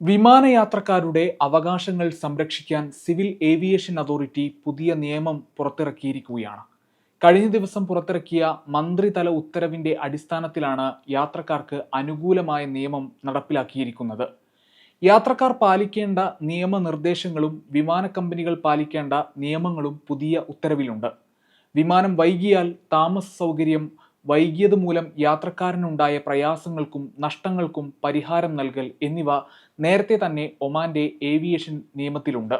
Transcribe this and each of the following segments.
വിമാനയാത്രക്കാരുടെ അവകാശങ്ങൾ സംരക്ഷിക്കാൻ civil aviation authority പുതിയ നിയമം പുറത്തിറക്കിയിരിക്കുകയാണ്. കഴിഞ്ഞ ദിവസം പുറത്തിറക്കിയ മന്ത്രിതല ഉത്തരവിന്റെ അടിസ്ഥാനത്തിലാണ് യാത്രക്കാർക്ക് അനുകൂലമായ നിയമം നടപ്പിലാക്കിയിരിക്കുന്നത്. യാത്രക്കാർ പാലിക്കേണ്ട നിയമനിർദ്ദേശങ്ങളും വിമാന കമ്പനികൾ പാലിക്കേണ്ട നിയമങ്ങളും പുതിയ ഉത്തരവിലുണ്ട്. വിമാനം വൈകിയാൽ താമസ സൗകര്യം വൈകിയത് മൂലം യാത്രക്കാരനുണ്ടായ പ്രയാസങ്ങൾക്കും നഷ്ടങ്ങൾക്കും പരിഹാരം നൽകൽ എന്നിവ നേരത്തെ തന്നെ ഒമാന്റെ ഏവിയേഷൻ നിയമത്തിലുണ്ട്.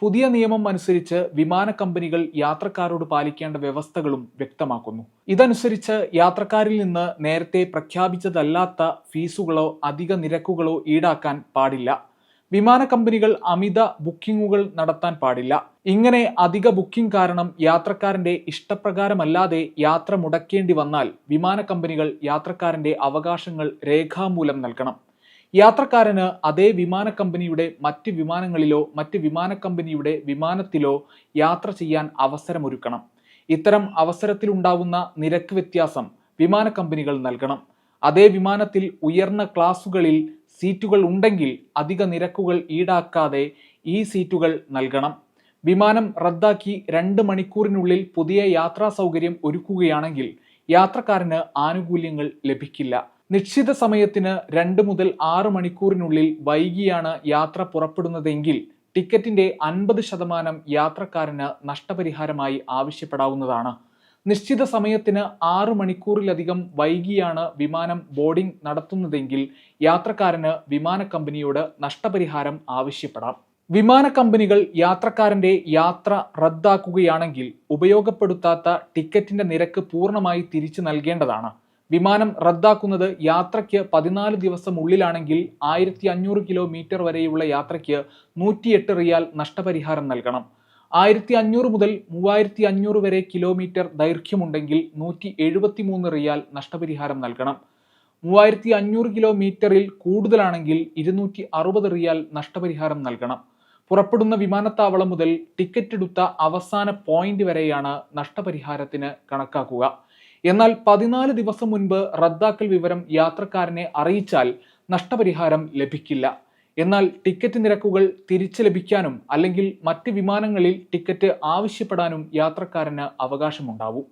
പുതിയ നിയമം അനുസരിച്ച് വിമാന കമ്പനികൾ യാത്രക്കാരോട് പാലിക്കേണ്ട വ്യവസ്ഥകളും വ്യക്തമാക്കുന്നു. ഇതനുസരിച്ച് യാത്രക്കാരിൽ നിന്ന് നേരത്തെ പ്രഖ്യാപിച്ചതല്ലാത്ത ഫീസുകളോ അധിക നിരക്കുകളോ ഈടാക്കാൻ പാടില്ല. വിമാന കമ്പനികൾ അമിത ബുക്കിങ്ങുകൾ നടത്താൻ പാടില്ല. ഇങ്ങനെ അധിക ബുക്കിംഗ് കാരണം യാത്രക്കാരന്റെ ഇഷ്ടപ്രകാരമല്ലാതെ യാത്ര മുടക്കേണ്ടി വന്നാൽ വിമാന കമ്പനികൾ യാത്രക്കാരന്റെ അവകാശങ്ങൾ രേഖാമൂലം നൽകണം. യാത്രക്കാരന് അതേ വിമാന കമ്പനിയുടെ മറ്റ് വിമാനങ്ങളിലോ മറ്റ് വിമാന കമ്പനിയുടെ വിമാനത്തിലോ യാത്ര ചെയ്യാൻ അവസരമൊരുക്കണം. ഇത്തരം അവസരത്തിലുണ്ടാവുന്ന നിരക്ക് വ്യത്യാസം വിമാന കമ്പനികൾ നൽകണം. അതേ വിമാനത്തിൽ ഉയർന്ന ക്ലാസുകളിൽ സീറ്റുകൾ ഉണ്ടെങ്കിൽ അധിക നിരക്കുകൾ ഈടാക്കാതെ ഈ സീറ്റുകൾ നൽകണം. വിമാനം റദ്ദാക്കി രണ്ട് മണിക്കൂറിനുള്ളിൽ പുതിയ യാത്രാ സൗകര്യം ഒരുക്കുകയാണെങ്കിൽ യാത്രക്കാരന് ആനുകൂല്യങ്ങൾ ലഭിക്കില്ല. നിശ്ചിത സമയത്തിന് രണ്ട് മുതൽ ആറ് മണിക്കൂറിനുള്ളിൽ വൈകിയാണ് യാത്ര പുറപ്പെടുന്നതെങ്കിൽ ടിക്കറ്റിന്റെ അൻപത് ശതമാനം യാത്രക്കാരന് നഷ്ടപരിഹാരമായി ആവശ്യപ്പെടാവുന്നതാണ്. നിശ്ചിത സമയത്തിന് ആറ് മണിക്കൂറിലധികം വൈകിയാണ് വിമാനം ബോർഡിംഗ് നടത്തുന്നതെങ്കിൽ യാത്രക്കാരന് വിമാന കമ്പനിയോട് നഷ്ടപരിഹാരം ആവശ്യപ്പെടാം. വിമാന കമ്പനികൾ യാത്രക്കാരന്റെ യാത്ര റദ്ദാക്കുകയാണെങ്കിൽ ഉപയോഗപ്പെടുത്താത്ത ടിക്കറ്റിന്റെ നിരക്ക് പൂർണമായി തിരിച്ചു നൽകേണ്ടതാണ്. വിമാനം റദ്ദാക്കുന്നത് യാത്രയ്ക്ക് പതിനാല് ദിവസം ഉള്ളിലാണെങ്കിൽ ആയിരത്തി അഞ്ഞൂറ് കിലോമീറ്റർ വരെയുള്ള യാത്രയ്ക്ക് നൂറ്റിയെട്ട് റിയാൽ നഷ്ടപരിഹാരം നൽകണം. ആയിരത്തി അഞ്ഞൂറ് മുതൽ മൂവായിരത്തി അഞ്ഞൂറ് വരെ കിലോമീറ്റർ ദൈർഘ്യമുണ്ടെങ്കിൽ നൂറ്റി എഴുപത്തി മൂന്ന് റിയാൽ നഷ്ടപരിഹാരം നൽകണം. മൂവായിരത്തി അഞ്ഞൂറ് കിലോമീറ്ററിൽ കൂടുതലാണെങ്കിൽ ഇരുന്നൂറ്റി അറുപത് റിയാൽ നഷ്ടപരിഹാരം നൽകണം. പുറപ്പെടുന്ന വിമാനത്താവളം മുതൽ ടിക്കറ്റ് എടുത്ത അവസാന പോയിന്റ് വരെയാണ് നഷ്ടപരിഹാരത്തിന് കണക്കാക്കുക. എന്നാൽ പതിനാല് ദിവസം മുൻപ് റദ്ദാക്കൽ വിവരം യാത്രക്കാരനെ അറിയിച്ചാൽ നഷ്ടപരിഹാരം ലഭിക്കില്ല. എന്നാൽ ടിക്കറ്റ് നിരക്കുകൾ തിരിച്ചു ലഭിക്കാനും അല്ലെങ്കിൽ മറ്റ് വിമാനങ്ങളിൽ ടിക്കറ്റ് ആവശ്യപ്പെടാനും യാത്രക്കാരന് അവകാശമുണ്ടാവും.